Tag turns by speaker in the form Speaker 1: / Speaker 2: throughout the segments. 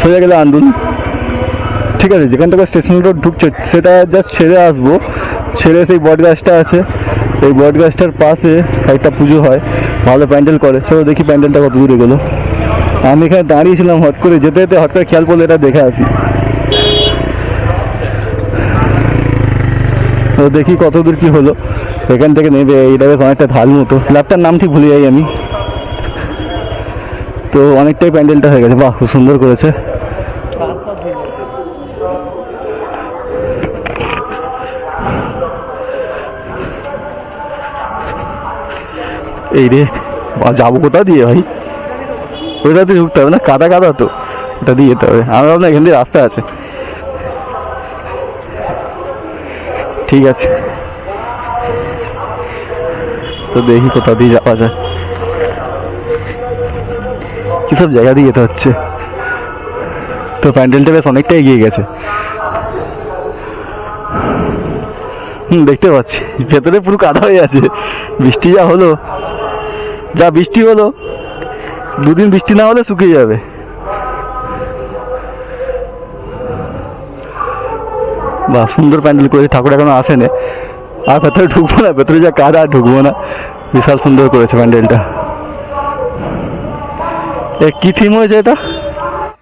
Speaker 1: সোজা গেলে আন্দুল ঠিক আছে, যেখান থেকে স্টেশন রোড ঢুকছে, সেটা জাস্ট ছেড়ে আসব। ছেড়ে সেই বট গাছটা আছে। এই বট গাছটার পাশে একটা পুজো হয়। ভালো প্যান্ডেল করে। চলো দেখি প্যান্ডেলটা কত দূরে গেলো। আমি এখানে দাঁড়িয়েছিলাম হট করে। যেতে যেতে হট করে খেয়াল পড়ল এটা দেখে আসি। তো দেখি কত দূর কী হলো। এখান থেকে নেবে। এটা বেশ অনেকটা ঢাল মতো। ল্যাপটার নাম ঠিক ভুলে যাই আমি। তো অনেকটাই প্যান্ডেলটা হয়ে গেছে। বাহ, খুব সুন্দর করেছে। এই রে যাব কোথা দিয়ে ভাই? ওইটা দিয়ে ঢুকতে হবে না? কাদা কাদা তো। ওটা দিয়ে যেতে হবে। আমার ভাবলাম এখান দিয়ে রাস্তা আছে। ঠিক আছে। তো দেখি কোথা দিয়ে যাওয়া যায়। কি সব জায়গা দিয়ে যেতে হচ্ছে? তো প্যান্ডেলটা বেশ অনেকটা এগিয়ে গেছে। হুম, দেখতে পাচ্ছি। ভেতরে পুরো কাদা হয়ে আছে। বৃষ্টি যা হলো, যা বৃষ্টি হলো, দুদিন বৃষ্টি না হলে শুকিয়ে যাবে। বাহ, সুন্দর প্যান্ডেল করেছে। ঠাকুর এখনও আসেনি। আর ভেতরে ঢুকবো না, ভেতরে যা কাদা, ঢুকবো না। বিশাল সুন্দর করেছে প্যান্ডেলটা। এ কি থিম হয়েছে এটা?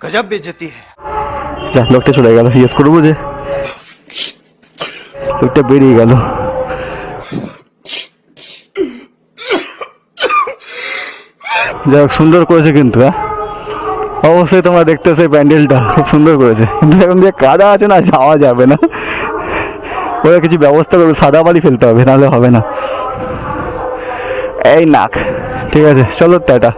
Speaker 2: গজব বেজতি
Speaker 1: যা লোকটা চলে গেল ইয়েস করব যে। লোকটা বেরিয়ে গেল। যাই সুন্দর করেছে কিন্তু হ্যাঁ? অবশ্যই তোমরা দেখতেছো এই প্যান্ডেলটা খুব সুন্দর করেছে। কিন্তু এখন যে কাদা আছে না যাওয়া যাবে না। ওরা কিছু ব্যবস্থা করবে সাদা বালি ফেলতে হবে নাহলে হবে না। এই নাক ঠিক আছে চলো টাটা।